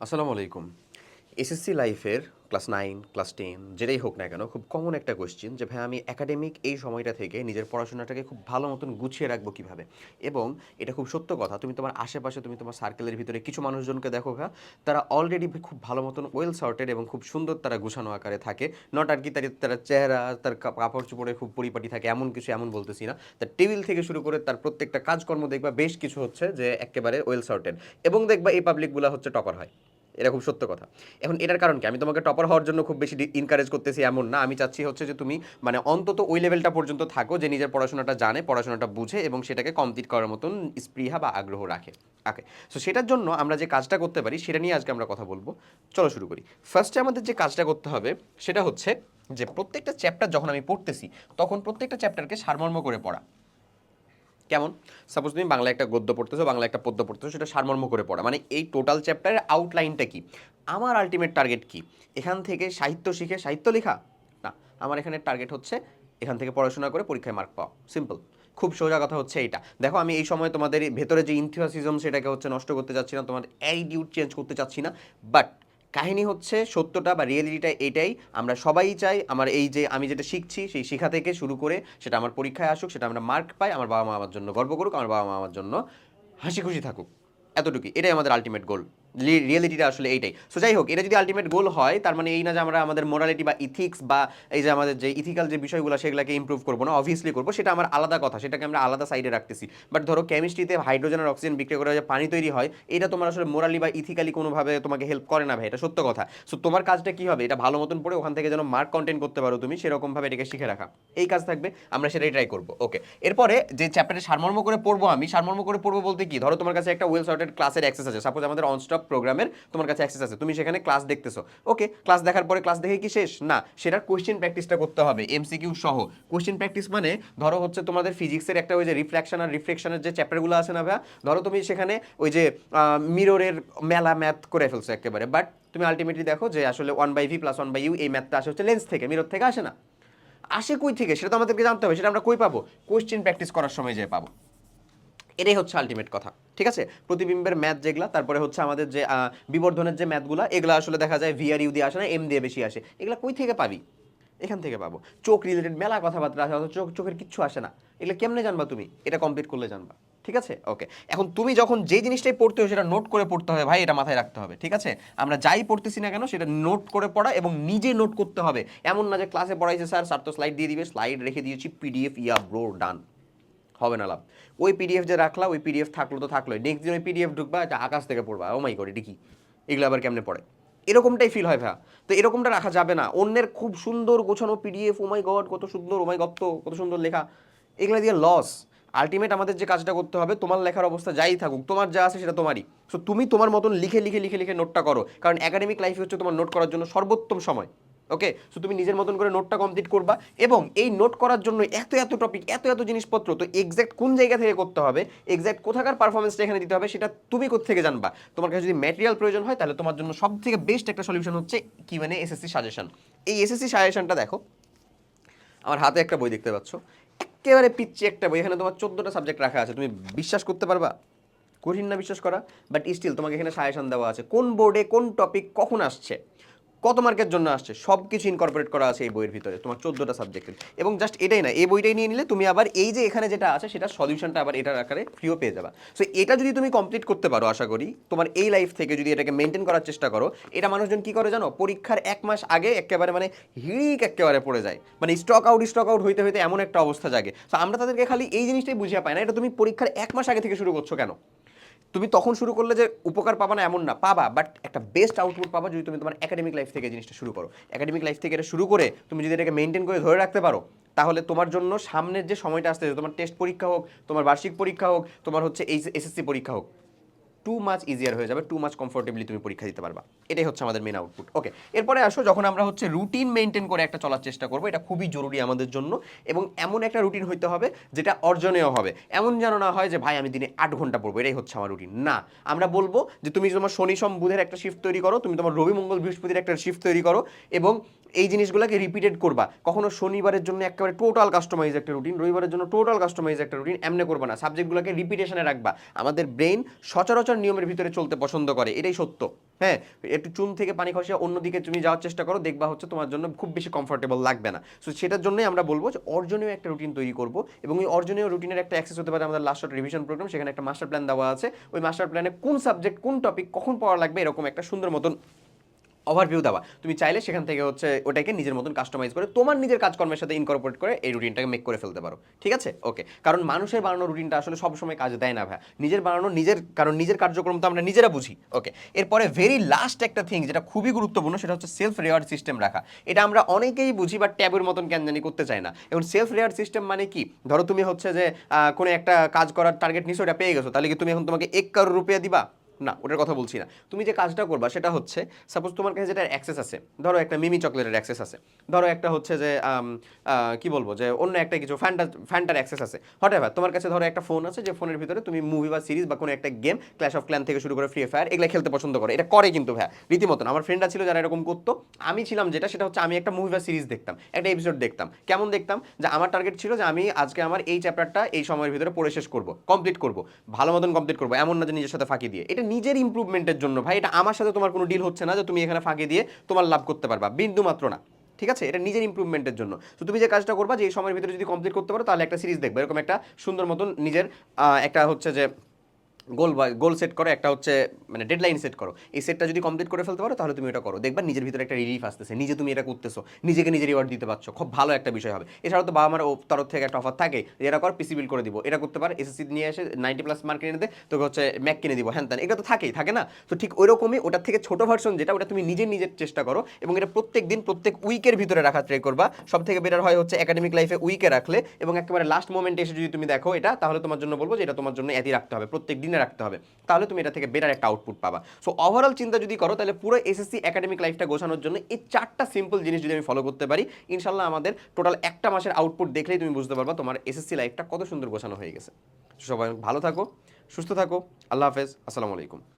আসসালামু আলাইকুম। এসএসসি লাইফের ক্লাস নাইন ক্লাস টেন যেটাই হোক না কেন, খুব কমন একটা কোয়েশ্চেন যে ভাই আমি একাডেমিক এই সময়টা থেকে নিজের পড়াশোনাটাকে খুব ভালো মতন গুছিয়ে রাখব কীভাবে? এবং এটা খুব সত্য কথা, তুমি তোমার আশেপাশে, তুমি তোমার সার্কেলের ভিতরে কিছু মানুষজনকে দেখো ভাই তারা অলরেডি খুব ভালো মতন ওয়েল সর্টেড এবং খুব সুন্দর তারা গুছানো আকারে থাকে। নট আর কি তার তার চেহারা, তার কাপ- কাপড় চোপড়ে খুব পরিপাটি থাকে, এমন কিছু এমন বলতেছি না। তার টেবিল থেকে শুরু করে তার প্রত্যেকটা কাজকর্ম দেখবা বেশ কিছু হচ্ছে যে, একেবারে ওয়েল সর্টেড এবং দেখবা এই পাবলিকগুলো হচ্ছে টপার হয়। এটা খুব সত্য কথা। এখন এটার কারণ কি? আমি তোমাকে টপার হওয়ার জন্য খুব বেশি ইনকারেজ করতেছি এমন না। আমি চাচ্ছি হচ্ছে যে তুমি মানে অন্তত ওই লেভেলটা পর্যন্ত থাকো যে নিজের পড়াশোনাটা জানে, পড়াশোনাটা বুঝে এবং সেটাকে কমপ্লিট করার মতন স্পৃহা বা আগ্রহ রাখে। ওকে সো সেটার জন্য আমরা যে কাজটা করতে পারি, সেটা নিয়ে আজকে আমরা কথা বলব। চলো শুরু করি। ফার্স্টে আমাদের যে কাজটা করতে হবে, সেটা হচ্ছে যে প্রত্যেকটা চ্যাপ্টার যখন আমি পড়তেছি, তখন প্রত্যেকটা চ্যাপ্টারকে সারমর্ম করে পড়া। কেমন? সাপোজ তুমি বাংলা একটা গদ্য পড়তেছো বাংলা একটা পদ্য পড়তেছো, সেটা সারমর্ম করে পড়া। মানে এই টোটাল চ্যাপ্টারের আউটলাইনটা কি? আমার আলটিমেট টার্গেট কি? এখান থেকে সাহিত্য শিখে, সাহিত্য লেখা? না, আমার এখানে টার্গেট হচ্ছে এখান থেকে পড়াশোনা করে পরীক্ষায় মার্ক পাওয়া। সিম্পল খুব সোজা কথা হচ্ছে এইটা। দেখো, আমি এই সময় তোমাদের ভেতরে যে ইনথিওসিজম সেটাকে হচ্ছে নষ্ট করতে চাচ্ছি না তোমার অ্যাটিটিউড চেঞ্জ করতে চাচ্ছি না বাট কাহিনী হচ্ছে সত্যটা বা রিয়েলিটিটা এটাই। আমরা সবাই চাই আমার এই যে আমি যেটা শিখছি সেই শিখা থেকে শুরু করে সেটা আমার পরীক্ষায় আসুক, সেটা আমরা মার্ক পাই, আমার বাবা মা আমার জন্য গর্ব করুক, আমার বাবা মা আমার জন্য হাসি খুশি থাকুক। এতটুকুই। এটাই আমাদের আলটিমেট গোল রিয়েলিটিটা আসলে এইটাই। সো যাই হোক, এটা যদি আলটিমেট গোল হয়, তার মানে এই না যে আমরা আমাদের মোরালিটি বা ইথিক্স বা এই যে আমাদের যে ইথিক্যাল যে বিষয়গুলো, সেগুলোকে ইমপ্রুভ করব না অবভিয়াসলি করব, সেটা আমার আলাদা কথা, সেটাকে আমরা আলাদা সাইডে রাখতেছি। বাট ধরো কেমিস্ট্রিতে হাইড্রোজেন আর অক্সিজেন বিক্রি করে যে পানি তৈরি হয়, এটা তোমার আসলে মোরালি বা ইথিক্যালি কোনোভাবে তোমাকে হেল্প করে না ভাই, এটা সত্য কথা। সো তোমার কাজটা কি হবে? এটা ভালো মতন পড়ে ওখান থেকে যেন মার্ক কন্টেন্ট করতে পারো তুমি, সেরকমভাবে এটাকে শিখে রাখা। এই কাজ থাকবে, আমরা সেটাই ট্রাই করব। ওকে এরপরে যে চ্যাপ্টারে সারমর্ম করে পড়ব আমি, সারমর্ম করে পড়ব বলতে কি? ধরো, তোমার কাছে একটা ওয়েল সর্টেড ক্লাসের অ্যাক্সেস আছে। সাপোজ আমাদের অনস্টপ প্রোগ্রামের তোমার কাছে অ্যাক্সেস আছে। তুমি সেখানে ক্লাস দেখতেছো। ওকে ক্লাস দেখার পরে ক্লাস দেখে কি শেষ? না, সেটার কোয়েশ্চেন প্র্যাকটিসটা করতে হবে এমসিকিউ সহ। কোয়েশ্চেন প্র্যাকটিস মানে ধরো হচ্ছে তোমাদের ফিজিক্সের একটা ওই যে রিফ্লেকশন আর রিফ্লেকশনের যে চ্যাপ্টারগুলো আছে না ভাইয়া, ধরো তুমি সেখানে ওই যে মিররের মেলা ম্যাথ করে ফেলছো একেবারে। বাট তুমি আলটিমেটলি দেখো যে আসলে one by V plus one by U এই ম্যাথটা আসে হচ্ছে লেন্স থেকে মিরর থেকে আসে না। আসে কই থেকে? সেটা তো আমাদেরকে জানতে হবে, সেটা আমরা কই পাবো? কোয়েশ্চেন প্র্যাকটিস করার সময় যে পাবো। এটাই হচ্ছে আলটিমেট কথা, ঠিক আছে? প্রতিবিম্বের ম্যাথ যেগুলা, তারপরে হচ্ছে আমাদের যে বিবর্ধনের যে ম্যাথগুলো এগুলো আসলে দেখা যায় ভিআর ইউ দিয়ে আসে না এম দিয়ে বেশি আসে। এগুলো কই থেকে পাবি? এখান থেকে পাবো। চোখ রিলেটেড মেলা কথাবার্তা আসে অথচ চোখ চোখের কিচ্ছু আসে না। এগুলো কেমনে জানবা তুমি? এটা কমপ্লিট করলে জানবা, ঠিক আছে? ওকে এখন তুমি যখন যে জিনিসটাই পড়তে হবে সেটা নোট করে পড়তে হবে, ভাই, এটা মাথায় রাখতে হবে, ঠিক আছে? আমরা যাই পড়তেছি না কেন, সেটা নোট করে পড়া এবং নিজে নোট করতে হবে। এমন না যে ক্লাসে পড়াইছে স্যার স্যার তো স্লাইড দিয়ে দিবে স্লাইড রেখে দিয়েছি পিডিএফ ইয়া ব্রো ডান হবে না লাভ। ওই পিডিএফ যে রাখলা ওই পিডিএফ থাকল তো থাকলোই। নেক্সট দিন ওই পিডিএফ ঢুকবা এটা আকাশ থেকে পড়বা। ও মাই গড এটি কি? এগুলো আবার কেমনে পড়ে? এরকমটাই ফিল হয় ভাইয়া। তো এরকমটা রাখা যাবে না। অন্যের খুব সুন্দর গোছানো পিডিএফ ও মাই গড কত সুন্দর ও মাই গত্ত কত সুন্দর লেখা। এগুলো দিয়ে লস আলটিমেট আমাদের যে কাজটা করতে হবে, তোমার লেখার অবস্থা যাই থাকুক, তোমার যা আছে সেটা তোমারই। সো তুমি তোমার মতন লিখে লিখে লিখে লিখে নোটটা করো। কারণ একাডেমিক লাইফে হচ্ছে তোমার নোট করার জন্য সর্বোত্তম সময়। ওকে সো তুমি নিজের মতন করে নোটটা কমপ্লিট করবা এবং এই নোট করার জন্য এত এত টপিক এত এত জিনিসপত্র তো এক্স্যাক্ট কোন জায়গা থেকে করতে হবে এক্স্যাক্ট কোথাকার পারফরমেন্সটা এখানে দিতে হবে সেটা তুমি থেকে জানবা। তোমার কাছে যদি ম্যাটেরিয়াল প্রয়োজন হয় তাহলে তোমার জন্য সব থেকে বেস্ট একটা সলিউশন হচ্ছে কি মানে এসএসসি সাজেশন এই এসএসসি সাজেশনটা দেখো, আমার হাতে একটা বই দেখতে পাচ্ছ। একেবারে পিচ্ছি একটা বই, এখানে তোমার চোদ্দোটা সাবজেক্ট রাখা আছে, তুমি বিশ্বাস করতে পারবা? কঠিন না বিশ্বাস করা? বাট স্টিল তোমাকে এখানে সাজেশন দেওয়া আছে, কোন বোর্ডে কোন টপিক কখন আসছে? কত মার্কের জন্য আসছে? সব কিছু ইনকর্পোরেট করা আছে এই বইয়ের ভিতরে, তোমার চোদ্দোটা সাবজেক্টের এবং জাস্ট এটাই না, এই বইটাই নিয়ে নিলে তুমি আবার এই যে এখানে যেটা আছে সেটা সলিউশনটা আবার এটার আকারে ফ্রিও পেয়ে যাবা। সো এটা যদি তুমি কমপ্লিট করতে পারো, আশা করি, তোমার এই লাইফ থেকে যদি এটাকে মেনটেন করার চেষ্টা করো, এটা মানুষজন কি করে জানো? পরীক্ষার এক মাস আগে একেবারে মানে হিড়িক একেবারে পড়ে যায়। মানে স্টক আউট স্টক আউট হইতে হইতে এমন একটা অবস্থা জাগে। তো আমরা তাদেরকে খালি এই জিনিসটাই বুঝিয়ে পাই না, এটা তুমি পরীক্ষার এক মাস আগে থেকে শুরু করছ কেন? তুমি তখন শুরু করলে যে উপকার পাবা না এমন না, পাবা বাট একটা বেস্ট আউটপুট পাবা যদি তুমি তোমার একাডেমিক লাইফ থেকে জিনিসটা শুরু করো। একাডেমিক লাইফ থেকে এটা শুরু করে তুমি যদি এটাকে মেনটেন করে ধরে রাখতে পারো, তাহলে তোমার জন্য সামনের যে সময়টা আসতেছে, তোমার টেস্ট পরীক্ষা হোক, তোমার বার্ষিক পরীক্ষা হোক, তোমার হচ্ছে এই এসএসসি পরীক্ষা হোক টু মাচ ইজিয়ার হয়ে যাবে টু মাচ কমফোর্টেবলি তুমি পরীক্ষা দিতে পারবা। এটাই হচ্ছে আমাদের মেন আউটপুট ওকে এরপরে আসো, যখন আমরা হচ্ছে রুটিন মেনটেন করে একটা চলার চেষ্টা করব, এটা খুবই জরুরি আমাদের জন্য এবং এমন একটা রুটিন হইতে হবে যেটা অর্জনীয় হবে। এমন যেন না হয় যে, ভাই, আমি দিনে আট ঘণ্টা পড়ব। এটাই হচ্ছে আমার রুটিন না, আমরা বলব যে, তুমি তোমার শনি, সোম, বুধের একটা শিফট তৈরি করো, তুমি তোমার রবি, মঙ্গল, বৃহস্পতির একটা শিফট তৈরি করো এবং এই জিনিসগুলোকে রিপিটেড করবা। কখনো শনিবারের জন্য একেবারে টোটাল কাস্টমাইজ একটা রুটিন রবিবারের জন্য টোটাল কাস্টমাইজ একটা রুটিন এমনি করবা না। সাবজেক্টগুলোকে রিপিটেশনে রাখবা। আমাদের ব্রেন সচরাচর নিয়মের ভিতরে চলতে পছন্দ করে, এটাই সত্য। হ্যাঁ একটু চুন থেকে পানি খসিয়ে অন্যদিকে তুমি যাওয়ার চেষ্টা করো, দেখবা হচ্ছে তোমার জন্য খুব বেশি কমফোর্টেবল লাগবে না। সো সেটার জন্যই আমরা বলব যে অর্জনীয় একটা রুটিন তৈরি করব এবং ওই অর্জনীয় রুটিনের একটা অ্যাক্সেস হতে পারে আমাদের লাস্ট রিভিশন প্রোগ্রাম সেখানে একটা মাস্টার প্ল্যান দেওয়া আছে। ওই মাস্টার প্ল্যানে কোন সাবজেক্ট কোন টপিক কখন পড়া লাগবে এরকম একটা সুন্দর মতন ওভারভিউ দেওয়া। তুমি চাইলে সেখান থেকে হচ্ছে ওটাকে নিজের মতন কাস্টমাইজ করে তোমার নিজের কাজকর্মের সাথে ইনকর্পোরেট করে এই রুটিনটাকে মেক করে ফেলতে পারো। ঠিক আছে? ওকে কারণ মানুষের বানানো রুটিনটা আসলে সবসময় কাজ দেয় না ভাই নিজের বানানো, নিজের, কারণ নিজের কার্যক্রম তো আমরা নিজেরা বুঝি। ওকে এরপরে ভেরি লাস্ট একটা থিং যেটা খুবই গুরুত্বপূর্ণ সেটা হচ্ছে সেলফ রেওয়ার্ড সিস্টেম রাখা। এটা আমরা অনেকেই বুঝি বা ট্যাবের মতন কেন জানি করতে চাই না। এখন সেলফ রেওয়ার্ড সিস্টেম মানে কি? ধরো তুমি হচ্ছে যে কোনো একটা কাজ করার টার্গেট নিছো, ওটা পেয়ে গেছো। তাহলে কি তুমি এখন তোমাকে এক কারোর রুপিয়া দিবা? না, ওটার কথা বলছি না। তুমি যে কাজটা করবা, সেটা হচ্ছে সাপোজ তোমার কাছে যেটা অ্যাক্সেস আছে, ধরো একটা মিমি চকলেটের অ্যাক্সেস আছে, ধরো একটা হচ্ছে যে কি বলব যে, অন্য একটা কিছু ফ্যান্টা ফ্যান্টার অ্যাক্সেস আছে হঠাৎ তোমার কাছে ধরো একটা ফোন আছে, যে ফোনের ভিতরে তুমি মুভি বা সিরিজ বা কোনো একটা গেম ক্ল্যাশ অফ ক্ল্যান থেকে শুরু করে ফ্রি ফায়ার এগুলো খেলতে পছন্দ করে, এটা করে কিন্তু ভাই রীতিমতন। আমার ফ্রেন্ডরা ছিল যারা এরকম করতো, আমি ছিলাম যেটা, সেটা হচ্ছে আমি একটা মুভি বা সিরিজ দেখতাম, একটা এপিসোড দেখতাম। কেমন দেখতাম? যে আমার টার্গেট ছিল যে আমি আজকে আমার এই চ্যাপ্টারটা এই সময়ের ভিতরে পড়ে শেষ করব কমপ্লিট করব, ভালো মতন কমপ্লিট করব, এমন না যে নিজের সাথে ফাঁকি দিয়ে। এটা নিজের ইমপ্রুভমেন্টের জন্য। ভাই, এটা আমার সাথে তোমার কোনো ডিল হচ্ছে না যে তুমি এখানে ফাঁকে দিয়ে তোমার লাভ করতে পারবা। বিন্দু মাত্র না। ঠিক আছে? এটা নিজের ইমপ্রুভমেন্টের জন্য। তো তুমি যে কাজটা করবা যে এই সময়ের ভিতরে যদি কমপ্লিট করতে পারো, তাহলে একটা সিরিজ দেখবে। এরকম একটা সুন্দর মতন নিজের একটা হচ্ছে যে গোল বা, গোল সেট করো, একটা হচ্ছে মানে ডেডলাইন সেট করো। এই সেটটা যদি কমপ্লিট করে ফেলতে পারো, তাহলে তুমি এটা করো। দেখবা নিজের ভিতরে একটা রিলিফ আসতেছে। নিজে তুমি এটা করতেছো। নিজেকে নিজে রিওয়ার্ড দিতে পারছ। খুব ভালো একটা বিষয় হবে। এছাড়াও তো বাবা মার তরফ থেকে একটা অফার থাকে এটা কর পিসি বিল করে দিব। এটা করতে পারে এসএসসি নিয়ে এসে নাইনটি প্লাস মার্ক কিনে দে, তোকে হচ্ছে ম্যাক কিনে দিব। হ্যান এটা তো থাকেই, থাকে না? তো ঠিক ওই রকমই ওটার থেকে ছোট ভার্সন যেটা, ওটা তুমি নিজে নিজের চেষ্টা করো এবং এটা প্রত্যেক দিন, প্রত্যেক উইকের ভিতরে রাখা ট্রাই করবা। সব থেকে বেটার হয় হচ্ছে একাডেমিক লাইফে উইকে রাখলে এবং একেবারে লাস্ট মোমেন্টে এসে যদি তুমি দেখো এটা, তাহলে তোমার জন্য বলব যে, এটা তোমার জন্য এতই রাখতে হবে। প্রত্যেক দিনে রাখতে হবে। তাহলে তুমি এটা থেকে বেটার একটা আউটপুট পাবা। সো ওভারঅল চিন্তা যদি করো, তাহলে পুরো এসএসসি একাডেমিক লাইফটা গোছানোর জন্য এই চারটা সিম্পল জিনিস যদি আমি ফলো করতে পারি, ইনশাল্লাহ আমাদের টোটাল একটা মাসের আউটপুট দেখলেই তুমি বুঝতে পারবা তোমার এসএসসি লাইফটা কত সুন্দর গোছানো হয়ে গেছে। সবাই ভালো থাকো, সুস্থ থাকো, আল্লাহ হাফেজ, আসসালামু আলাইকুম।